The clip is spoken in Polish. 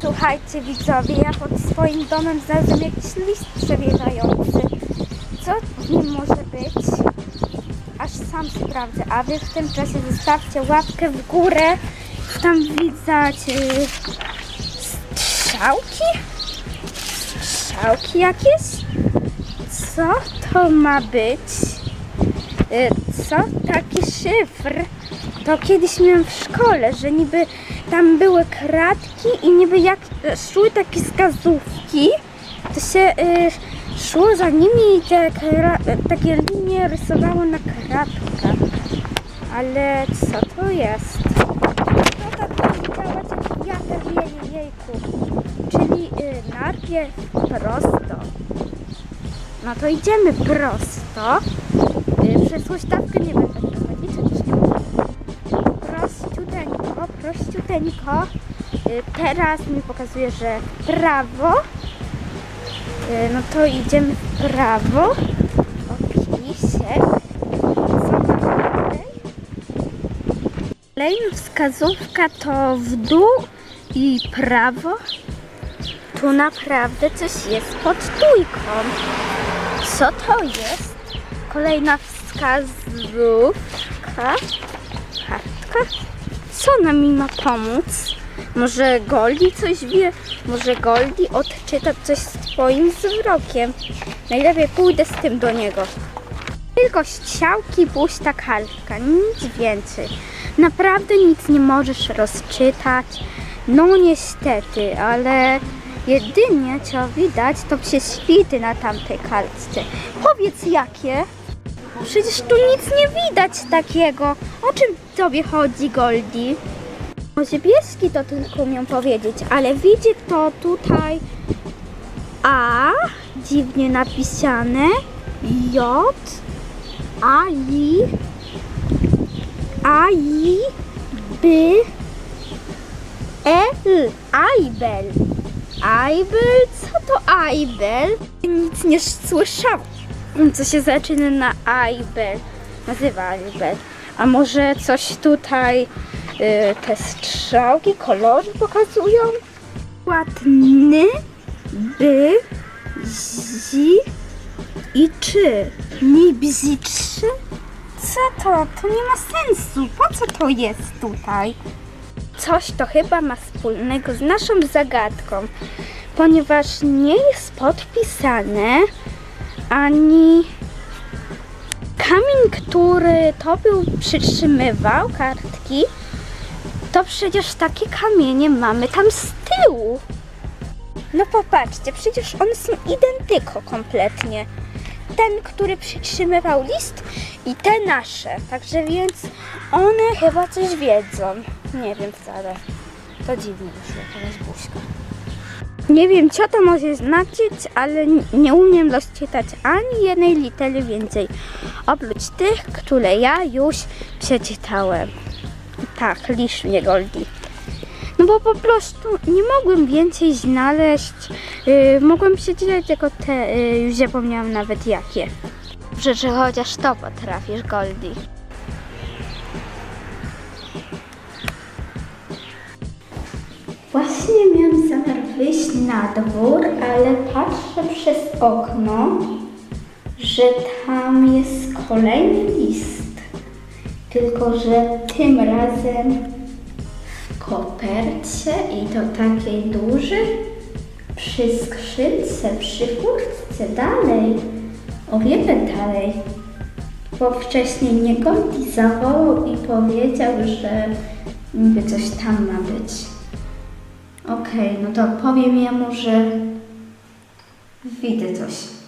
Słuchajcie widzowie, ja pod swoim domem znalazłem jakiś list przewierzający. Co nim może być? Aż sam sprawdzę, a wy w tym czasie zostawcie łapkę w górę. Tam widać yy, strzałki? Strzałki jakieś? Co to ma być? Y, Co? Taki szyfr? To kiedyś miałam w szkole, że niby tam były kratki i niby jak y, szły takie wskazówki, to się y, szło za nimi i te y, takie linie rysowało na kratkach. Ale co to jest? No tak działać jak wiatr wieje, jejku. Czyli y, najpierw prosto. No to idziemy prosto. Y, przez huśtawkę nie będę Y, teraz mi pokazuje, że w prawo. Y, no to idziemy w prawo. Dalej? Kolejna wskazówka to w dół i prawo. Tu naprawdę coś jest pod tujką. Co to jest? Kolejna wskazówka. Kartka. Co nam mi ma pomóc? Może Goldi coś wie? Może Goldi odczyta coś swoim wzrokiem? Najlepiej pójdę z tym do niego. Tylko ściałki, pusta kartka, nic więcej. Naprawdę nic nie możesz rozczytać. No niestety, ale jedynie co widać to prześwity na tamtej kartce. Powiedz jakie? Przecież tu nic nie widać takiego. O czym tobie chodzi, Goldi? Może pieski to tylko umią powiedzieć, ale widzi to tutaj A, dziwnie napisane, J, A, I, A, I, B, E, L, Aibel. Aibel? Co to Aibel? Nic nie słyszałam. Co się zaczyna na Aibel. Nazywa Aibel. A może coś tutaj y, te strzałki, kolory pokazują? Ładny, by, zi i czy. Nie bzi trzy? Co to? To nie ma sensu. Po co to jest tutaj? Coś to chyba ma wspólnego z naszą zagadką, ponieważ nie jest podpisane ani kamień, który to był przytrzymywał kartki, to przecież takie kamienie mamy tam z tyłu. No popatrzcie, przecież one są identyko kompletnie. Ten, który przytrzymywał list i te nasze. Także więc one chyba coś wiedzą. Nie wiem wcale. To dziwnie wyszło, jakaś buźka. Nie wiem, co to może znaczyć, ale nie umiem rozczytać ani jednej litery więcej. Oprócz tych, które ja już przeczytałem. Tak, licz mnie, Goldi. No bo po prostu nie mogłem więcej znaleźć. Yy, mogłem przeczytać tylko te, yy, już zapomniałam nawet jakie. Dobrze, że chociaż to potrafisz, Goldi. Właśnie miałam wyjść na dwór, ale patrzę przez okno, że tam jest kolejny list. Tylko, że tym razem w kopercie i to takiej dużej, przy skrzynce, przy furtce, dalej, o wiele dalej. Bo wcześniej mnie Goldie zawołał i powiedział, że niby coś tam ma być. Okej, no to powiem jemu, że widzę coś.